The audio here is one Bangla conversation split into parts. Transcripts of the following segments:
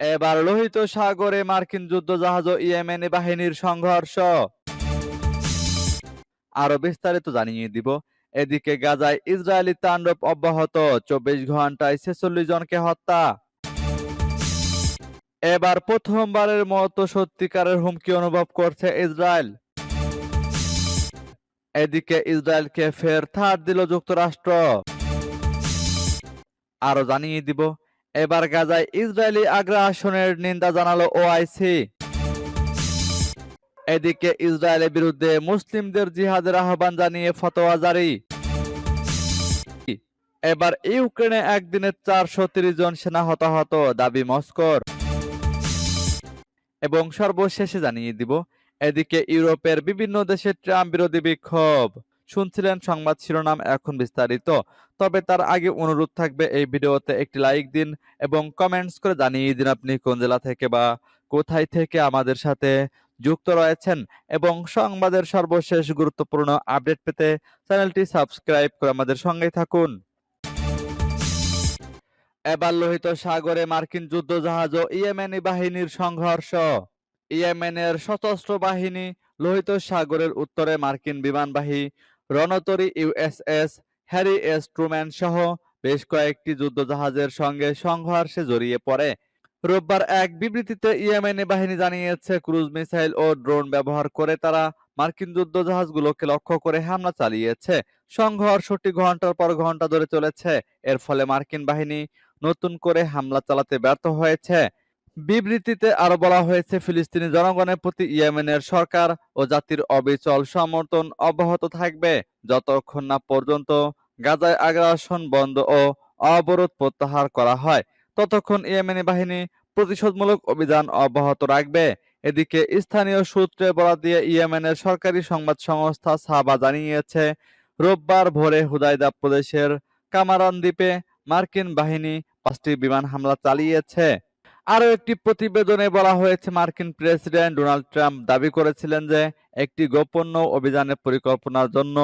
এবার লোহিত সাগরে মার্কিন যুদ্ধজাহাজ ও ইয়েমেনি বাহিনীর সংঘর্ষ। আরও বিস্তারিত জানিয়ে দিব। এদিকে গাজায় ইসরায়েলি তাণ্ডব অব্যাহত, চব্বিশ ঘন্টায় ছেচল্লিশ জনকে হত্যা। এবার প্রথমবারের মতো সত্যিকারের হুমকি অনুভব করছে ইসরায়েল। এদিকে ইসরায়েলকে ফের থার্ড দিল যুক্তরাষ্ট্র। আরও জানিয়ে দিব এবার গাজায় ইসরায়েলি আগ্রাসনের নিন্দা জানালো ওআইসি এদিকে ইসরায়েলের বিরুদ্ধে মুসলিমদের জিহাদের আহ্বান জানিয়ে ফতোয়া জারি। এবার ইউক্রেনে একদিনে চারশো জন সেনা হতাহত, দাবি মস্কোর। এবং সর্বশেষে জানিয়ে দিব, এদিকে ইউরোপের বিভিন্ন দেশে ট্রাম্প বিরোধী বিক্ষোভ। শুনছিলেন সংবাদ শিরোনাম এখন বিস্তারিত। তবে তার আগে অনুরোধ থাকবে এই ভিডিওতে একটি লাইক দিন এবং কমেন্টস করে জানিয়ে দিন আপনি কোন জেলা থেকে বা কোথায় থেকে আমাদের সাথে যুক্ত রয়েছেন এবং সংবাদের সর্বশেষ গুরুত্বপূর্ণ আপডেট পেতে চ্যানেলটি সাবস্ক্রাইব করে আমাদের সঙ্গেই থাকুন। এবার লোহিত সাগরে মার্কিন যুদ্ধজাহাজ ও ইয়েমেনি বাহিনীর সংঘর্ষ। ইয়েমেনের সশস্ত্র বাহিনী লোহিত সাগরের উত্তরে মার্কিন বিমানবাহী রণতরী ইউএসএস হ্যারি এস ট্রুম্যান সহ বেশ কয়েকটি যুদ্ধজাহাজের সঙ্গে সংঘর্ষে জড়িয়ে পড়ে। রোববার এক বিবৃতিতে ইয়েমেনি বাহিনী জানিয়েছে, ক্রুজ মিসাইল ও ড্রোন ব্যবহার করে তারা মার্কিন যুদ্ধজাহাজগুলোকে লক্ষ্য করে হামলা চালিয়েছে। সংঘর্ষটি ঘণ্টার পর ঘণ্টা ধরে চলেছে। এর ফলে মার্কিন বাহিনী নতুন করে হামলা চালাতে ব্যর্থ হয়েছে। বিবৃতিতে আরও বলা হয়েছে, ফিলিস্তিনি জনগণের প্রতি ইয়েমেনের সরকার ও জাতির অবিচল সমর্থন অব্যাহত থাকবে। যতক্ষণ না পর্যন্ত গাজায় আগ্রাসন বন্ধ ও অবরোধ প্রত্যাহার করা হয়, ততক্ষণ ইয়েমেনি বাহিনী প্রতিশোধমূলক অভিযান অব্যাহত রাখবে। এদিকে স্থানীয় সূত্রে বরাদ দিয়ে ইয়েমেনের সরকারি সংবাদ সংস্থা সাবা জানিয়েছে, রোববার ভোরে হুদাইদা প্রদেশের কামারান দ্বীপে মার্কিন বাহিনী পাঁচটি বিমান হামলা চালিয়েছে। আরও একটি প্রতিবেদনে বলা হয়েছে, মার্কিন প্রেসিডেন্ট ডোনাল্ড ট্রাম্প দাবি করেছিলেন যে একটি গোপন নৌ অভিযানের পরিকল্পনার জন্য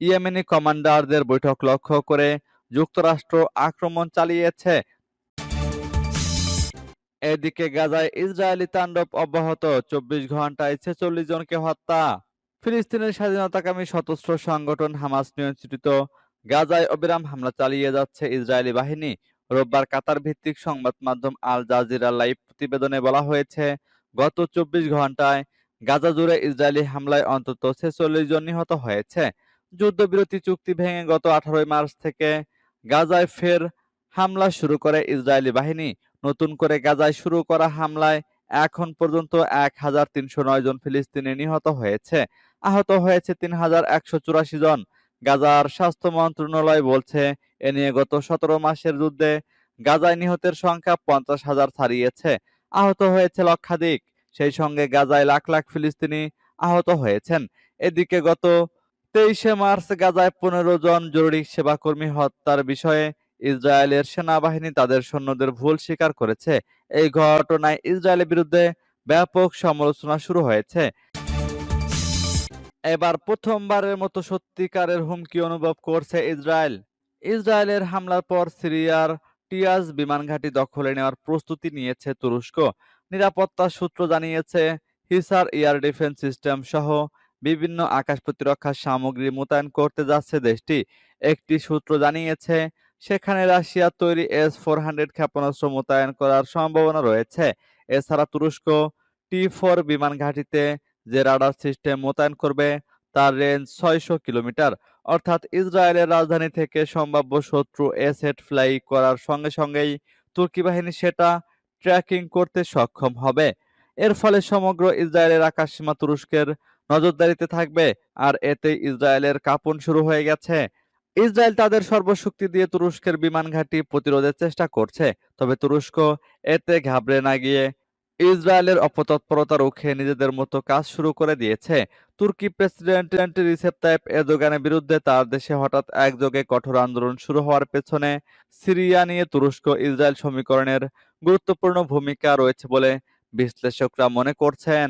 ইয়েমেনি কমান্ডারদের বৈঠক লক্ষ্য করে যুক্তরাষ্ট্র আক্রমণ চালিয়েছে। এদিকে গাজায় ইসরায়েলি তাণ্ডব অব্যাহত, চব্বিশ ঘন্টায় ছেচল্লিশ জনকে হত্যা। ফিলিস্তিনের স্বাধীনতাকামী সশস্ত্র সংগঠন হামাস নিয়ন্ত্রিত গাজায় অবিরাম হামলা চালিয়ে যাচ্ছে ইসরায়েলি বাহিনী। রোববার কাতার ভিত্তিক সংবাদ মাধ্যম আল জাজিরা লাইভ প্রতিবেদনে বলা হয়েছে, গত চব্বিশ ঘন্টায় গাজা জুড়ে ইসরায়েলি হামলায় অন্তত ছেচল্লিশ জন নিহত হয়েছে। যুদ্ধবিরতি চুক্তি ভেঙে গত আঠারোই মার্চ থেকে গাজায় ফের হামলা শুরু করে ইসরায়েলি বাহিনী। নতুন করে গাজায় শুরু করা হামলায় এখন পর্যন্ত এক হাজার তিনশো নয় জন ফিলিস্তিনি নিহত হয়েছে। আহত হয়েছে তিন হাজার একশো চুরাশি জন। গাজার স্বাস্থ্য মন্ত্রণালয় বলছে, এ নিয়ে গত সতেরো মাসের যুদ্ধে গাজায় নিহতের সংখ্যা পঞ্চাশ হাজার ছাড়িয়েছে। আহত হয়েছে লক্ষাধিক। সেই সঙ্গে গাজায় লাখ লাখ ফিলিস্তিনি আহত হয়েছেন। এদিকে গত তেইশে মার্চ গাজায় পনেরো জন জরুরি সেবাকর্মী হত্যার বিষয়ে ইসরায়েলের সেনাবাহিনী তাদের সৈন্যদের ভুল স্বীকার করেছে। এই ঘটনায় ইসরায়েলের বিরুদ্ধে ব্যাপক সমালোচনা শুরু হয়েছে। এবার প্রথমবারের মতো সত্যিকারের হুমকি অনুভব করছে ইসরায়েল। ইসরায়েলের হামলার পর সিরিয়ার টিয়াজ বিমান ঘাঁটি দখলে নেওয়ার প্রস্তুতি নিয়েছে তুরস্ক। নিরাপত্তা সূত্র জানিয়েছে, হিসার এয়ার ডিফেন্স সিস্টেম সহ বিভিন্ন আকাশ প্রতিরক্ষা সামগ্রী মোতায়েন করতে যাচ্ছে দেশটি। একটি সূত্র জানিয়েছে, সেখানে রাশিয়ার তৈরি এস ফোর হান্ড্রেড ক্ষেপণাস্ত্র মোতায়েন করার সম্ভাবনা রয়েছে। এছাড়া তুরস্ক টি ফোর বিমান ঘাঁটিতে যে রাডার সিস্টেম মোতায়েন করবে, তার রেঞ্জ ছয়শো কিলোমিটার। অর্থাৎ ইসরায়েলের রাজধানী থেকে সম্ভাব্য শত্রু এসেট ফ্লাই করার সঙ্গে সঙ্গেই তুর্কি বাহিনী সেটা ট্র্যাকিং করতে সক্ষম হবে। এর ফলে সমগ্র ইসরায়েলের আকাশসীমা তুরস্কের নজরদারিতে থাকবে, আর এতে ইসরায়েলের কাঁপন শুরু হয়ে গেছে। ইসরায়েল তাদের সর্বশক্তি দিয়ে তুরস্কের বিমান ঘাঁটি প্রতিরোধের চেষ্টা করছে, তবে তুরস্ক এতে ঘাবড়ে না গিয়ে ইসরায়েলের অপতৎপরতা রুখে নিজেদের মতো কাজ শুরু করে দিয়েছে। তুর্কি প্রেসিডেন্ট রিসেপ তাইপ এরদোগানের বিরুদ্ধে তার দেশে হঠাৎ একযোগে কঠোর আন্দোলন শুরু হওয়ার পেছনে সিরিয়া নিয়ে তুরস্ক ইসরায়েল সমীকরণের গুরুত্বপূর্ণ ভূমিকা রয়েছে বলে বিশ্লেষকরা মনে করছেন।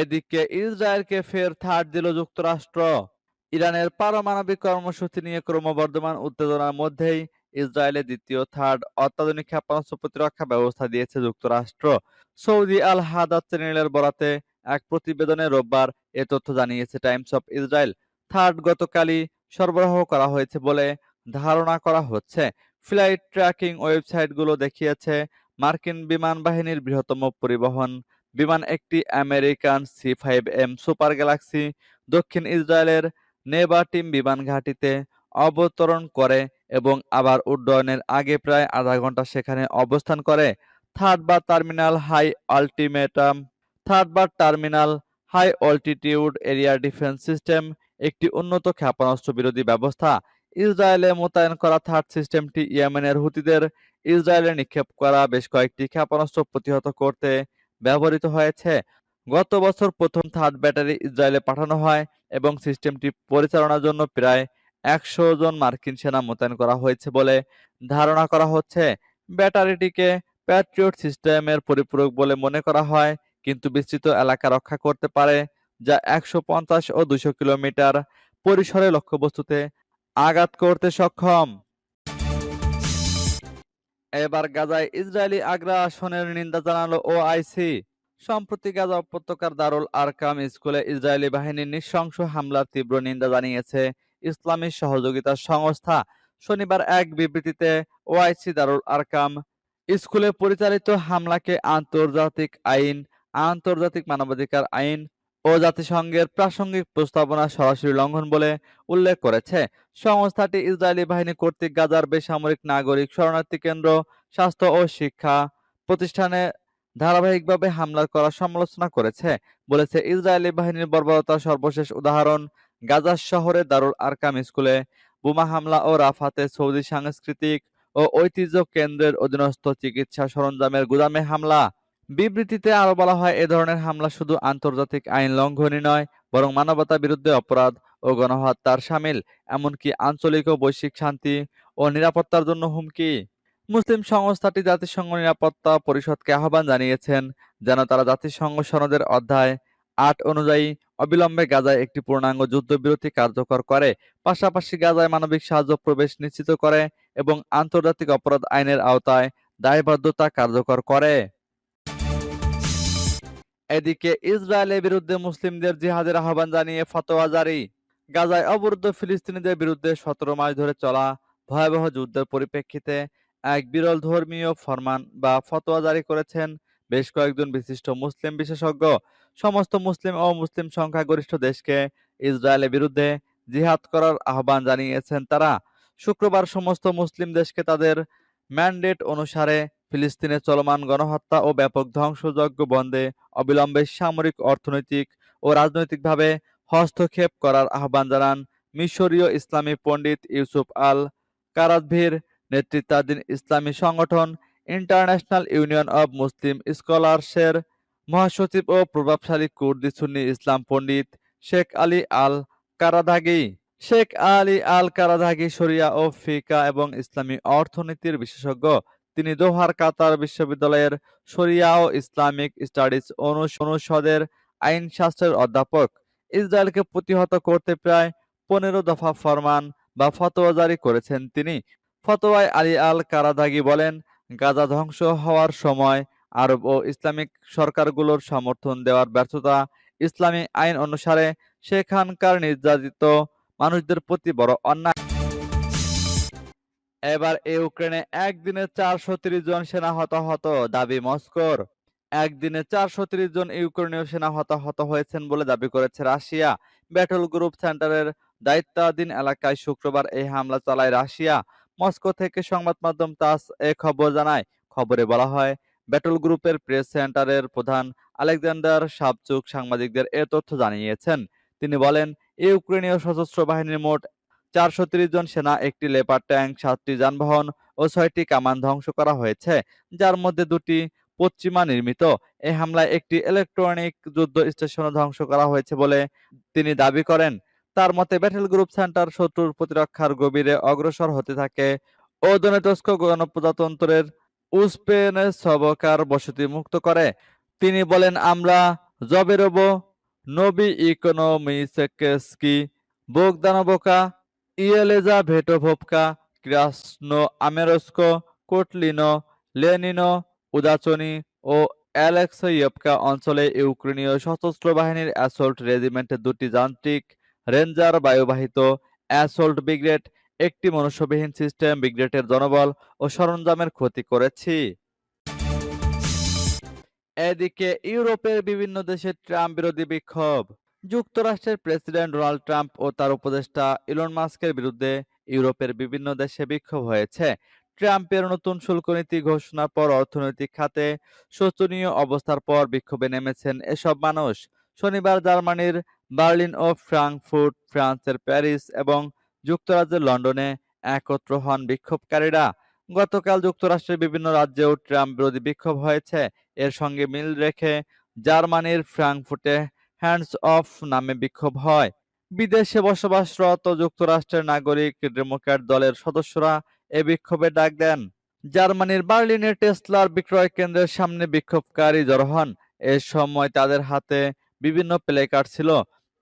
এদিকে ইসরায়েলকে ফের থার্ড দিল যুক্তরাষ্ট্র। ইরানের পারমাণবিক কর্মসূচি নিয়ে ক্রমবর্ধমান উত্তেজনার মধ্যেই ইসরায়েলে দ্বিতীয় থার্ড অত্যাধুনিক ক্ষেপণাস্ত্র প্রতিরক্ষা ব্যবস্থা দিয়েছে যুক্তরাষ্ট্র। সৌদি আল হাদাত চ্যানেলের বরাতে এক প্রতিবেদনে রোববার এ তথ্য জানিয়েছে টাইমস অফ ইসরায়েল। থার্ড গতকালই সরবরাহ করা হয়েছে বলে ধারণা করা হচ্ছে। ফ্লাইট ট্র্যাকিং ওয়েবসাইটগুলো দেখিয়েছে, মার্কিন বিমান বাহিনীর বৃহত্তম পরিবহন বিমান একটি American C five M super Galaxy. দক্ষিণ ইসরায়েলের নেবাটিম বিমান ঘাঁটিতে অবতরণ করে এবং আবার উড্ডয়নের আগে প্রায় আধা ঘণ্টা সেখানে অবস্থান করে। থার্ড বা টার্মিনাল হাই আল্টিমেটাম। থার্ড বা terminal high altitude area defence system একটি উন্নত ক্ষেপণাস্ত্র বিরোধী ব্যবস্থা। ইসরায়েলে মোতায়েন করা থার্ড সিস্টেমটি ইয়েমেনের হুতিদের ইসরায়েলে নিক্ষেপ করা বেশ কয়েকটি ক্ষেপণাস্ত্র প্রতিহত করতে ব্যবহৃত হয়েছে। গত বছর প্রথম থার্ড ব্যাটারি ইসরায়েলে পাঠানো হয় এবং সিস্টেমটি পরিচালনার জন্য প্রায় একশো জন মার্কিন সেনা মোতায়েন করা হয়েছে বলে ধারণা করা হচ্ছে। ব্যাটারিটিকে প্যাট্রিয়ট সিস্টেমের পরিপূরক বলে মনে করা হয়, কিন্তু বিস্তৃত এলাকা রক্ষা করতে পারে, যা একশো পঞ্চাশ ও দুশো কিলোমিটার পরিসরে লক্ষ্যবস্তুতে আঘাত করতে সক্ষম। এবার গাজায় ইসরায়েলি আগ্রাসনের নিন্দা জানালো ওআইসি সম্প্রতি গাজা উপত্যকার দারুল আরকাম স্কুলে ইসরায়েলি বাহিনীর নৃশংস হামলার তীব্র নিন্দা জানিয়েছে ইসলামী সহযোগিতা সংস্থা। শনিবার এক বিবৃতিতে ওআইসি দারুল আরকাম, স্কুলে পরিচালিত হামলাকে আন্তর্জাতিক আইন, আন্তর্জাতিক মানবাধিকার আইন ও জাতিসংঘের প্রাসঙ্গিক প্রস্তাবনা সরাসরি লঙ্ঘন বলে উল্লেখ করেছে। সংস্থাটি ইসরায়েলি বাহিনী কর্তৃক গাজার বেসামরিক নাগরিক শরণার্থী কেন্দ্র, স্বাস্থ্য ও শিক্ষা প্রতিষ্ঠানে ধারাবাহিকভাবে হামলা করার সমালোচনা করেছে, বলেছে ইসরায়েলি বাহিনীর বর্বরতার সর্বশেষ উদাহরণ গাজা শহরে দারুল আরকাম স্কুলে বোমা হামলা ও রাফাতে সৌদি সাংস্কৃতিক ও ঐতিহ্য কেন্দ্রের অধীনস্থ চিকিৎসা সরঞ্জামের গুদামে হামলা। বিবৃতিতে আরও বলা হয়, এ ধরনের হামলা শুধু আন্তর্জাতিক আইন লঙ্ঘনই নয়, বরং মানবতা বিরুদ্ধে অপরাধ ও গণহত্যার সামিল, এমনকি আঞ্চলিক ও বৈশ্বিক শান্তি ও নিরাপত্তার জন্য হুমকি। মুসলিম সংস্থাটি জাতিসংঘ নিরাপত্তা পরিষদকে আহ্বান জানিয়েছেন, যেন তারা জাতিসংঘ সনদের অধ্যায় আট অনুযায়ী অবিলম্বে গাজায় একটি পূর্ণাঙ্গ যুদ্ধবিরতি কার্যকর করে। পাশাপাশি গাজায় মানবিক সাহায্য প্রবেশ নিশ্চিত করে এবং আন্তর্জাতিক অপরাধ আইনের আওতায় দায়বদ্ধতা কার্যকর করে। এদিকে ইসরায়েলের বিরুদ্ধে মুসলিমদের জিহাদের আহ্বান জানিয়ে ফতোয়া জারি। গাজায় অবরুদ্ধ ফিলিস্তিনিদের বিরুদ্ধে সতেরো মাস ধরে চলা ভয়াবহ যুদ্ধের পরিপ্রেক্ষিতে এক বিরল ধর্মীয় ফরমান বা ফতোয়া জারি করেছেন বেশ কয়েকজন বিশিষ্ট মুসলিম বিশেষজ্ঞ, সমস্ত মুসলিম ও মুসলিম সংখ্যাগরিষ্ঠ দেশকে ইসরায়েলের বিরুদ্ধে জিহাদ করার আহ্বান জানিয়েছেন তারা। শুক্রবার সমস্ত মুসলিম দেশকে তাদের ম্যান্ডেট অনুসারে ফিলিস্তিনে চলমান গণহত্যা ও ব্যাপক ধ্বংসযজ্ঞ বন্ধে অবিলম্বে সামরিক, অর্থনৈতিক ও রাজনৈতিকভাবে হস্তক্ষেপ করার আহ্বান জানান মিশরীয় ইসলামী পণ্ডিত ইউসুফ আল কারাদভির নেতৃত্বাধীন ইসলামী সংগঠন ইন্টারন্যাশনাল ইউনিয়ন অব মুসলিম স্কলারসের মহাসচিব ও প্রভাবশালী কুর্দি সুন্নি ইসলাম পণ্ডিত শেখ আলী আল কারাদাগি শেখ আলী আল কারাদাগি শরিয়া ও ফিকা এবং ইসলামী অর্থনীতির বিশেষজ্ঞ। তিনি দোহার কাতার বিশ্ববিদ্যালয়ের শরিয়া ও ইসলামিক স্টাডিজ অনুষদের আইনশাস্ত্রের অধ্যাপক। ইসরায়েলকে প্রতিহত করতে প্রায় পনেরো দফা ফরমান বা ফতোয়া জারি করেছেন তিনি। ফতোয়ায় আলী আল কারাদাগি বলেন গাজা ধ্বংস হওয়ার সময় আরব ও ইসলামিক সরকারগুলোর সমর্থন দেওয়ার ব্যর্থতা ইসলামী আইন অনুসারে সেখানকার নির্যাতিত মানুষদের প্রতি বড় অন্যায়। এবার ইউক্রেনে একদিনে চারশো তিরিশ জন সেনা হতাহত, দাবি মস্কোর। একদিনে চারশো তিরিশ জন ইউক্রেনীয় সেনা হতাহত হয়েছেন বলে দাবি করেছে রাশিয়া। ব্যাটল গ্রুপ সেন্টারের দায়িত্বাধীন এলাকায় শুক্রবার এই হামলা চালায় রাশিয়া। মস্কো থেকে সংবাদ মাধ্যম তাস এ খবর জানায়। খবরে বলা হয় ব্যাটল গ্রুপের প্রেস সেন্টারের প্রধান আলেকজান্ডার সাবচুক সাংবাদিকদের এ তথ্য জানিয়েছেন। তিনি বলেন, ইউক্রেনীয় সশস্ত্র বাহিনীর মোট চারশো জন সেনা, একটি লেপার ট্যাঙ্ক, সাতটি যানবাহন ও ছয়টি কামান ধ্বংস করা হয়েছে, যার মধ্যে দুটি পশ্চিমা নির্মিত। এই হামলায় একটি ইলেকট্রনিক যুদ্ধ স্টেশনও ধ্বংস করা হয়েছে বলে তিনি দাবি করেন। তার মতে ব্যাটেল গ্রুপ সেন্টার শত্রুর প্রতিরক্ষার গভীরে অগ্রসর হতে থাকে। ও দনেতস্ক গণপ্রজাতন্ত্রের উসপেনে সবকার বসতি মুক্ত করে। তিনি বলেন, আমরা জবেরব নবি ইকোনমিসেকেস্কি, বোগদানবোকা, ইয়েলেজা ভেটোভোপকা ক্রাসনো আমেরস্কো, কোটলিনো লেনিনো, উদাচনি ও অ্যালেক্সইয়েভকা অঞ্চলে ইউক্রেনীয় সশস্ত্র বাহিনীর অ্যাসল্ট রেজিমেন্টের দুটি যান্ত্রিক রেঞ্জার বায়ুবাহিত অ্যাসল্ট ব্রিগেড, একটি মনুষ্যবিহীন সিস্টেম ব্রিগেডের জনবল ও সরঞ্জামের ক্ষতি করেছি। এদিকে ইউরোপের বিভিন্ন দেশে ট্রাম্প বিরোধী বিক্ষোভ। যুক্তরাষ্ট্রের প্রেসিডেন্ট ডোনাল্ড ট্রাম্প ও তার উপদেষ্টা ইলন মাস্কের বিরুদ্ধে ইউরোপের বিভিন্ন দেশে বিক্ষোভ হয়েছে। ট্রাম্পের নতুন শুল্ক নীতি ঘোষণার পর অর্থনৈতিক খাতে শোচনীয় অবস্থার পর বিক্ষোভে নেমেছেন এসব মানুষ। শনিবার জার্মানির বার্লিন ও ফ্রাঙ্কফুর্ট, ফ্রান্সের প্যারিস এবং যুক্তরাজ্যের লন্ডনে একত্র হন বিক্ষোভকারীরা। গতকাল যুক্তরাষ্ট্রের বিভিন্ন রাজ্যেও ট্রাম্প বিরোধী বিক্ষোভ হয়েছে। এর সঙ্গে মিল রেখে জার্মানির ফ্রাঙ্কফুর্টে হ্যান্ডস অফ নামে বিক্ষোভ হয়। বিদেশে বসবাসরত যুক্তরাষ্ট্রের নাগরিক ডেমোক্র্যাট দলের সদস্যরা এ বিক্ষোভে ডাক দেন। জার্মানির বার্লিনে টেসলার বিক্রয় কেন্দ্রের সামনে বিক্ষোভকারী জড়ো হন। এ সময় তাদের হাতে বিভিন্ন প্লেকার্ড ছিল।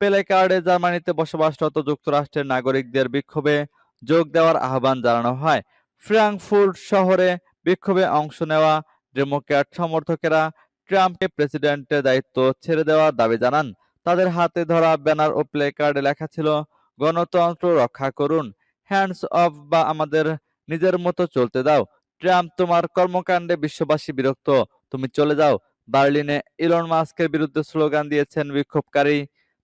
প্লে কার্ডে জার্মানিতে বসবাসরত যুক্তরাষ্ট্রের নাগরিকদের বিক্ষোভে যোগ দেওয়ার আহ্বান জানানো হয়। ফ্রাঙ্কফুর্ট শহরে বিক্ষোভে অংশ নেওয়া ডেমোক্র্যাট সমর্থকেরা ট্রাম্পকে প্রেসিডেন্টের দায়িত্ব ছেড়ে দেওয়ার দাবি জানান। তাদের হাতে ধরা ব্যানার ও প্লে কার্ডে লেখা ছিল, গণতন্ত্র রক্ষা করুন। হ্যান্ডস অফ বা আমাদের নিজের মতো চলতে দাও। ট্রাম্প তোমার কর্মকাণ্ডে বিশ্ববাসী বিরক্ত। তুমি চলে যাও। বার্লিনে ইলন মাস্কের বিরুদ্ধে স্লোগান দিয়েছেন বিক্ষোভকারী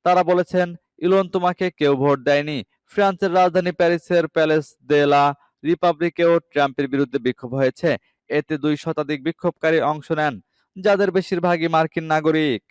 তারা বলেছেন, ইলন তোমাকে কেউ ভোট দেয়নি। ফ্রান্সের রাজধানী প্যারিসের প্যালেস দে লা রিপাবলিকেও ট্রাম্পের বিরুদ্ধে বিক্ষোভ হয়েছে। এতে দুই শতাধিক বিক্ষোভকারী অংশ নেন, যাদের বেশিরভাগই মার্কিন নাগরিক।